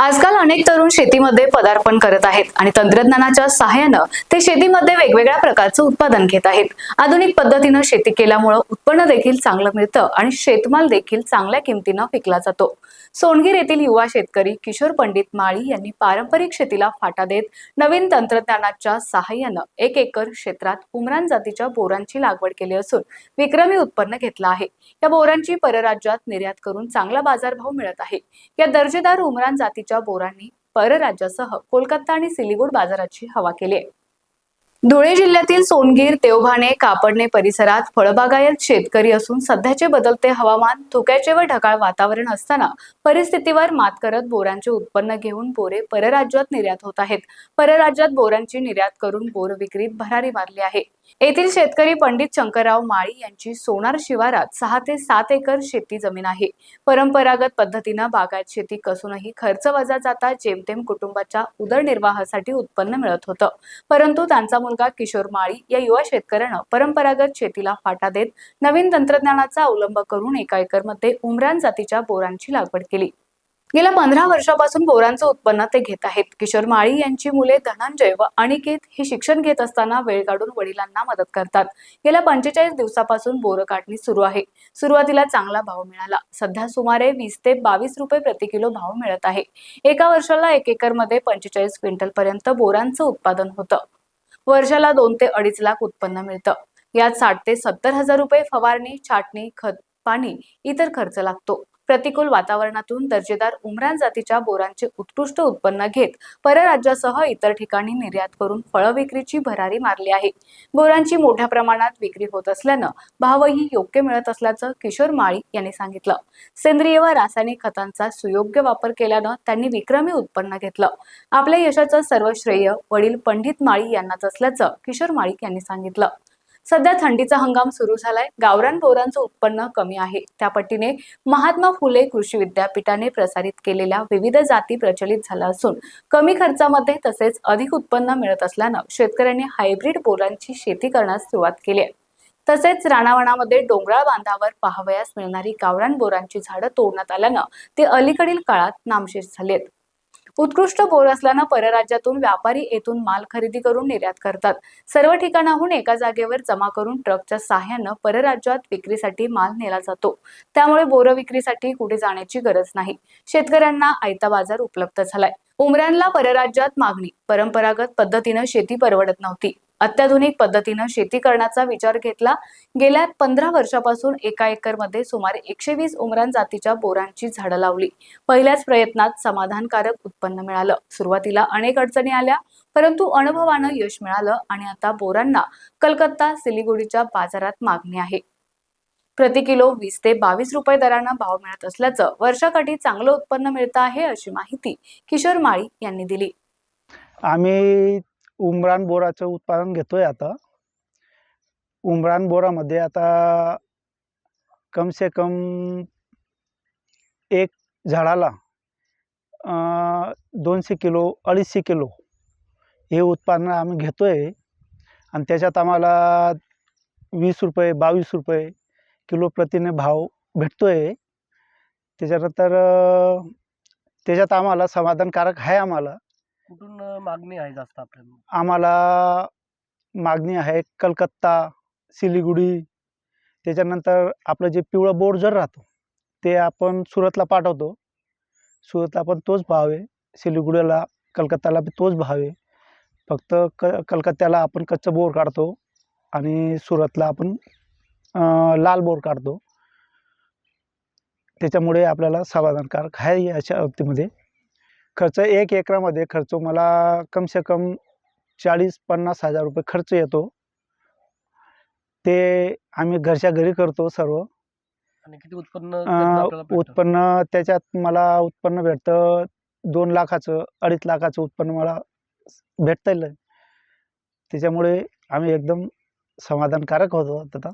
आजकाल अनेक तरुण शेतीमध्ये पदार्पण करत आहेत आणि तंत्रज्ञानाच्या सहाय्यानं ते शेतीमध्ये वेगवेगळ्या प्रकारचं उत्पादन घेत आहेत. आधुनिक पद्धतीनं शेती केल्यामुळं उत्पन्न देखील चांगलं मिळतं आणि शेतमाल देखील चांगल्या किमतीनं विकला जातो. सोनगीर येथील युवा शेतकरी किशोर पंडित माळी यांनी पारंपरिक शेतीला फाटा देत नवीन तंत्रज्ञानाच्या सहाय्यानं एक एकर क्षेत्रात उमरान जातीच्या बोरांची लागवड केली असून विक्रमी उत्पन्न घेतलं आहे. या बोरांची परराज्यात निर्यात करून चांगला बाजारभाव मिळत आहे. या दर्जेदार उमरान जातीच्या बोरांनी परराज्यासह कोलकाता आणि सिलिगुड बाजाराची हवा केली आहे. धुळे जिल्ह्यातील सोनगीर देवभाणे कापडणे परिसरात फळबागायत शेतकरी असून सध्याचे बदलते हवामान धोक्याचे व ढगाळ वातावरण असताना परिस्थितीवर मात करत बोरांचे उत्पन्न घेऊन बोरे परराज्यात निर्यात होत आहेत. परराज्यात बोरांची निर्यात करून बोर विक्रीत भरारी मारली आहे. येथील शेतकरी पंडित शंकरराव माळी यांची सोनार शिवारात सहा ते सात एकर शेती जमीन आहे. परंपरागत पद्धतीनं बागायत शेती कसूनही खर्च वजा जाता जेमतेम कुटुंबाच्या उदरनिर्वाहासाठी उत्पन्न मिळत होतं. परंतु त्यांचा मुलगा किशोर माळी या युवा शेतकऱ्यानं परंपरागत शेतीला फाटा देत नवीन तंत्रज्ञानाचा अवलंब करून एका एकरमध्ये उमरान जातीच्या बोरांची लागवड केली. गेल्या पंधरा वर्षापासून बोरांचं उत्पन्न ते घेत आहेत. किशोर माळी यांची मुले धनंजय व अनिकेत हे शिक्षण घेत असताना वेळ काढून वडिलांना मदत करतात. गेल्या पंचेचाळीस दिवसापासून बोर काढणी सुरू आहे. सुरुवातीला चांगला भाव मिळाला. सध्या सुमारे वीस ते बावीस रुपये प्रति किलो भाव मिळत आहे. एका वर्षाला एक एकरमध्ये पंचेचाळीस क्विंटल पर्यंत बोरांचं उत्पादन होतं. वर्षाला दोन ते अडीच लाख उत्पन्न मिळतं. यात साठ ते सत्तर हजार रुपये फवारणी छाटणी खत पाणी इतर खर्च लागतो. प्रतिकूल वातावरणातून दर्जेदार उमरान जातीच्या बोरांचे उत्कृष्ट उत्पन्न घेत परराज्यासह इतर ठिकाणी निर्यात करून फळ विक्रीची भरारी मारली आहे. बोरांची मोठ्या प्रमाणात विक्री होत असल्यानं भावही योग्य मिळत असल्याचं किशोर माळी यांनी सांगितलं. सेंद्रिय व रासायनिक खतांचा सुयोग्य वापर केल्यानं त्यांनी विक्रमी उत्पन्न घेतलं. आपल्या यशाचं सर्व श्रेय वडील पंडित माळी यांनाच असल्याचं किशोर माळी यांनी सांगितलं. सध्या थंडीचा हंगाम सुरू झालाय. गावरान बोरांचं उत्पन्न कमी आहे. त्यापटीने महात्मा फुले कृषी विद्यापीठाने प्रसारित केलेल्या विविध जाती प्रचलित झाल्या असून कमी खर्चामध्ये तसेच अधिक उत्पन्न मिळत असल्यानं शेतकऱ्यांनी हायब्रिड बोरांची शेती करण्यास सुरुवात केली आहे. तसेच राणावणामध्ये डोंगराळ बांधावर पाहावयास मिळणारी गावरान बोरांची झाडं तोडण्यात आल्यानं ते अलीकडील काळात नामशेष झालेत. उत्कृष्ट बोर असल्यानं परराज्यातून व्यापारी येथून माल खरेदी करून निर्यात करतात. सर्व ठिकाणाहून एका जागेवर जमा करून ट्रकच्या सहाय्यानं परराज्यात विक्रीसाठी माल नेला जातो. त्यामुळे बोर विक्रीसाठी कुठे जाण्याची गरज नाही. शेतकऱ्यांना आयता बाजार उपलब्ध झालाय. उमऱ्यांना परराज्यात मागणी. परंपरागत पद्धतीनं शेती परवडत नव्हती. अत्याधुनिक पद्धतीनं शेती करण्याचा विचार घेतला. गेल्या पंधरा वर्षापासून एका एकरमध्ये सुमारे एकशे वीस उमरान जातीच्या बोरांची झाडं लावली. पहिल्याच प्रयत्नात समाधानकारक उत्पन्न मिळालं. सुरुवातीला अनेक अडचणी आल्या परंतु अनुभवानं यश मिळालं आणि आता बोरांना कलकत्ता सिलिगुडीच्या बाजारात मागणी आहे. प्रति किलो वीस ते बावीस रुपये दरानं भाव मिळत असल्याचं वर्षाकाठी चांगलं उत्पन्न मिळतं आहे अशी माहिती किशोर माळी यांनी दिली. आम्ही उमरान बोराचं उत्पादन घेतो आहे आता. उमरान बोरामध्ये आता कम से कम एक झाडाला दोनशे किलो अडीचशे किलो हे उत्पादन आम्ही घेतो आहे आणि त्याच्यात आम्हाला वीस रुपये बावीस रुपये किलो प्रतीने भाव भेटतो आहे त्याच्यानंतर त्याच्यात आम्हाला समाधानकारक आहे आम्हाला. कुठून मागणी आहे जास्त आपल्याला? आम्हाला मागणी आहे कलकत्ता सिलिगुडी. त्याच्यानंतर आपलं जे पिवळं बोर्ड जर राहतो ते आपण सुरतला पाठवतो. सुरतला पण तोच भाव आहे. सिलिगुडीला कलकत्ताला बी तोच भाव आहे. फक्त क कलकत्त्याला आपण कच्चं बोर काढतो आणि सुरतला आपण लाल बोर काढतो. त्याच्यामुळे आपल्याला समाधानकारक आहे याच्या बाबतीमध्ये. खर्च एक एकरामध्ये खर्च मला कमसे कम चाळीस पन्नास हजार रुपये खर्च येतो. ते आम्ही घरच्या घरी करतो सर्व. आणि किती उत्पन्न त्यातनं अं, आपल्याला भेटतं? उत्पन्न त्याच्यात मला उत्पन्न भेटतं दोन लाखाचं अडीच लाखाचं उत्पन्न मला भेटतं त्याच्यामुळे आम्ही एकदम समाधानकारक होतो आता.